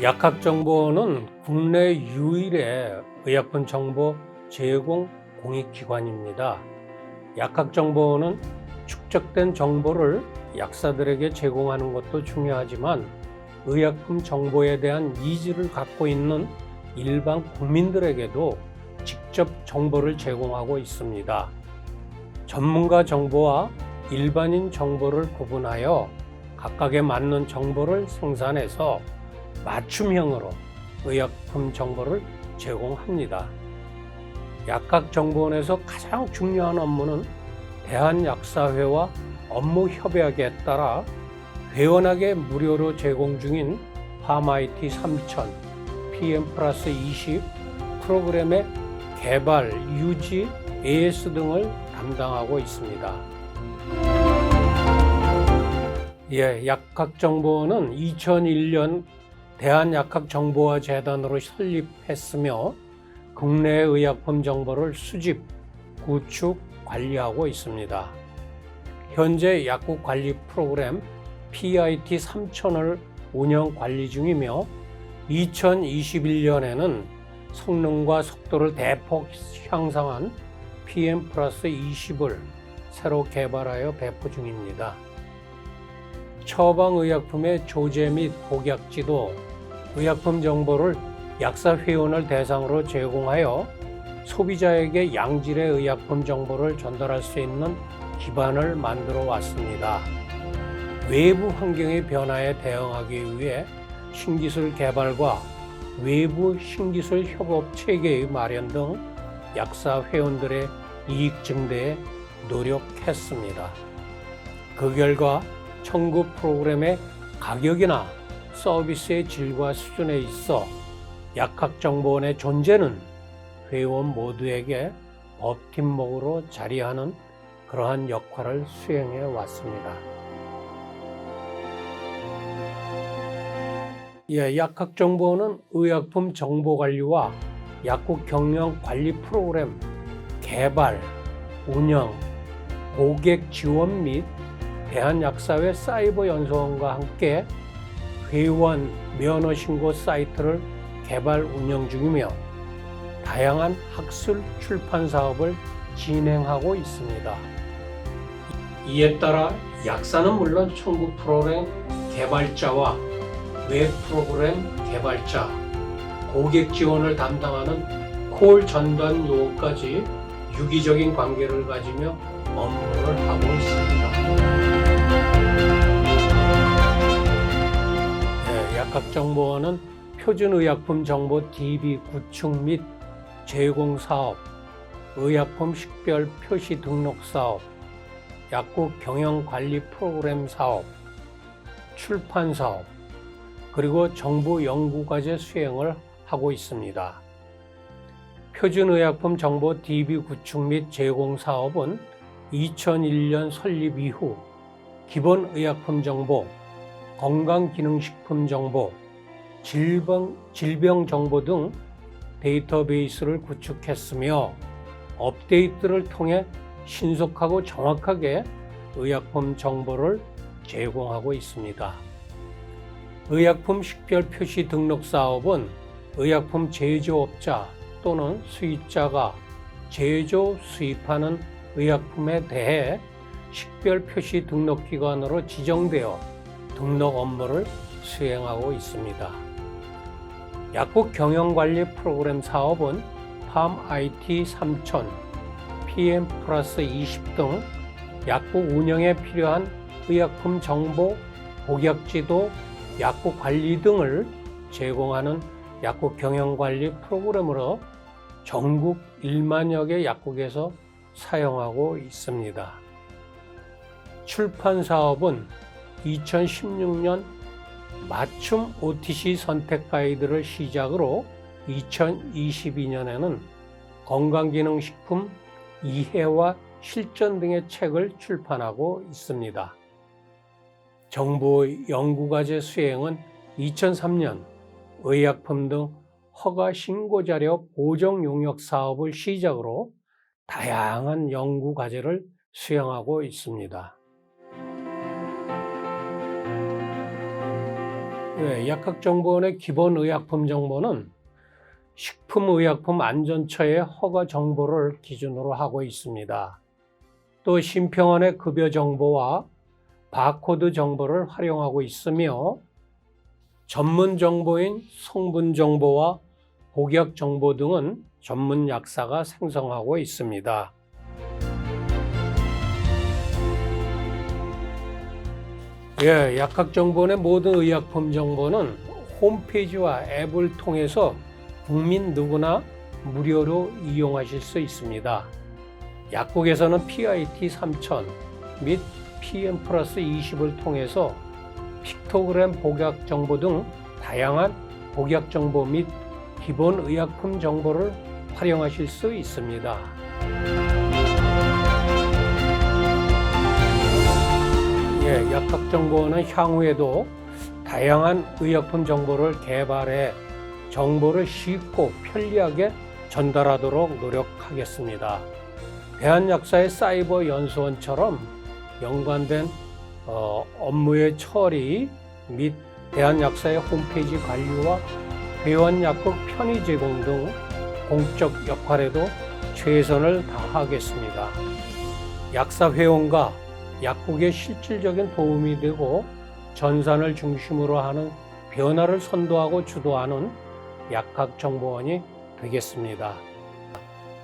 약학정보원은 국내 유일의 의약품 정보 제공 공익기관입니다. 약학정보원은 축적된 정보를 약사들에게 제공하는 것도 중요하지만 의약품 정보에 대한 니즈를 갖고 있는 일반 국민들에게도 직접 정보를 제공하고 있습니다. 전문가 정보와 일반인 정보를 구분하여 각각에 맞는 정보를 생산해서 맞춤형으로 의약품 정보를 제공합니다. 약학정보원에서 가장 중요한 업무는 대한약사회와 업무 협약에 따라 회원에게 무료로 제공 중인 파마이티 3000, PM 플러스 20 프로그램의 개발, 유지, AS 등을 담당하고 있습니다. 예, 약학정보원은 2001년 대한약학정보화재단으로 설립했으며 국내 의약품 정보를 수집, 구축, 관리하고 있습니다. 현재 약국 관리 프로그램 PIT 3000을 운영 관리 중이며 2021년에는 성능과 속도를 대폭 향상한 PM 플러스 20을 새로 개발하여 배포 중입니다. 처방의약품의 조제 및 복약지도, 의약품 정보를 약사 회원을 대상으로 제공하여 소비자에게 양질의 의약품 정보를 전달할 수 있는 기반을 만들어 왔습니다. 외부 환경의 변화에 대응하기 위해 신기술 개발과 외부 신기술 협업 체계의 마련 등 약사 회원들의 이익 증대에 노력했습니다. 그 결과 청구 프로그램의 가격이나 서비스의 질과 수준에 있어 약학정보원의 존재는 회원 모두에게 버팀목으로 자리하는 그러한 역할을 수행해 왔습니다. 예, 약학정보원은 의약품 정보관리와 약국 경영 관리 프로그램 개발, 운영, 고객 지원 및 대한약사회 사이버 연수원과 함께 회원 면허 신고 사이트를 개발 운영 중이며 다양한 학술 출판 사업을 진행하고 있습니다. 이에 따라 약사는 물론 청구 프로그램 개발자와 웹 프로그램 개발자, 고객 지원을 담당하는 콜 전담 요원까지 유기적인 관계를 가지며 업무를 약학정보원은 표준의약품 정보 DB 구축 및 제공 사업, 의약품 식별 표시 등록 사업, 약국 경영 관리 프로그램 사업, 출판 사업, 그리고 정부 연구과제 수행을 하고 있습니다. 표준의약품 정보 DB 구축 및 제공 사업은 2001년 설립 이후 기본의약품 정보, 건강기능식품 정보, 질병, 질병 정보 등 데이터베이스를 구축했으며 업데이트를 통해 신속하고 정확하게 의약품 정보를 제공하고 있습니다. 의약품 식별 표시 등록 사업은 의약품 제조업자 또는 수입자가 제조, 수입하는 의약품에 대해 식별 표시 등록 기관으로 지정되어 등록 업무를 수행하고 있습니다. 약국 경영 관리 프로그램 사업은 팜 IT 3000, PM 플러스 20 등 약국 운영에 필요한 의약품 정보, 복약지도, 약국 관리 등을 제공하는 약국 경영 관리 프로그램으로 전국 1만여 개 약국에서 사용하고 있습니다. 출판 사업은 2016년 맞춤 OTC 선택 가이드를 시작으로 2022년에는 건강기능식품 이해와 실전 등의 책을 출판하고 있습니다. 정부 연구과제 수행은 2003년 의약품 등 허가 신고 자료 보정 용역 사업을 시작으로 다양한 연구 과제를 수행하고 있습니다. 예, 약학정보원의 기본 의약품 정보는 식품의약품안전처의 허가 정보를 기준으로 하고 있습니다. 또 심평원의 급여 정보와 바코드 정보를 활용하고 있으며 전문 정보인 성분 정보와 복약 정보 등은 전문 약사가 생성하고 있습니다. 예, 약학 정보원의 모든 의약품 정보는 홈페이지와 앱을 통해서 국민 누구나 무료로 이용하실 수 있습니다. 약국에서는 PIT 3000 및 PM 플러스 20을 통해서 픽토그램 복약 정보 등 다양한 복약 정보 및 기본 의약품 정보를 활용하실 수 있습니다. 예, 약학정보원은 향후에도 다양한 의약품 정보를 개발해 정보를 쉽고 편리하게 전달하도록 노력하겠습니다. 대한약사의 사이버 연수원처럼 연관된 어, 업무의 처리 및 대한약사의 홈페이지 관리와 회원약국 편의 제공 등 공적 역할에도 최선을 다하겠습니다. 약사 회원과 약국의 실질적인 도움이 되고 전산을 중심으로 하는 변화를 선도하고 주도하는 약학 정보원이 되겠습니다.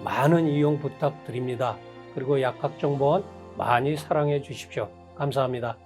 많은 이용 부탁드립니다. 그리고 약학 정보원 많이 사랑해 주십시오. 감사합니다.